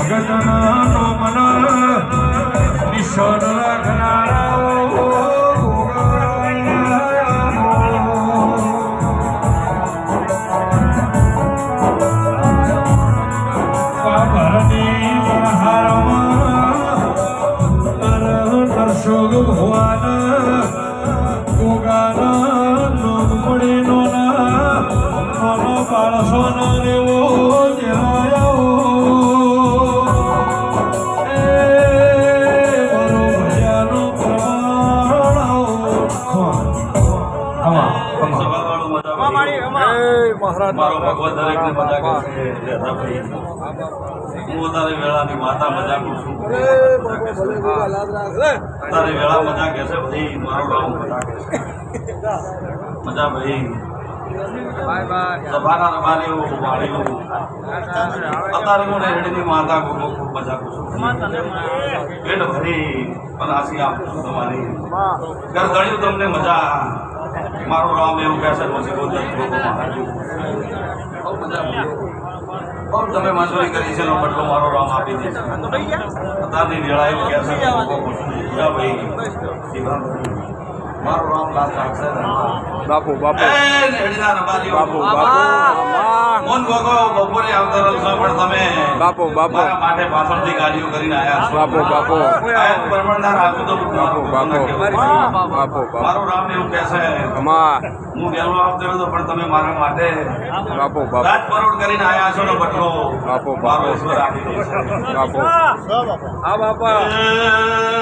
ભગતના નો મન કિશોર રઘના ભગવાન ગોગાના નોમ પડે નોના નાનો બાળસોનો રેવો મજામાં. મારો ભગવાન દરેકને મજા કરશે. ભાઈ. હું વધારે વેળાની માતા મજા કરું છું. તારે વેળા મજા કહેશે ભાઈ મારો રામ મજા કહેશે મજા ભાઈ સભાના વાળી અત્યારે હું રેડીની માતા ખૂબ ખૂબ મજા કરું છું. પેટ ભરી પણ આશી આપું છું તમારી. ઘર તમને મજા મારું રામ એવું કહેશે. બહુ તમે મજૂરી કરી છે બદલો મારો રામ આપી દે પોતાની વેળા એવું કહેશે મારો રામ લાલ રાખશે બાપુ બાપુ. બાપુ બાપુ. મોન ગોગો બપોરે આવતા રહો પણ તમે બાપુ બાપો. મારા માટે પાછળથી ગાડીઓ કરીને આવ્યા છો. બાપો બાપો. બાપો પરમાણના બાપો તો બાપુ બાપુ. બાપુ બાપુ. મારું રામ એવું કહેશે. માં હું વહેલો આવતો હતો પણ તમે મારા માટે બાપુ બાપુ. રાજ પરોડ કરીને આવ્યા છો ને બટલો. બાપો બાપુ. ઈશ્વર આપી બાપુ. એ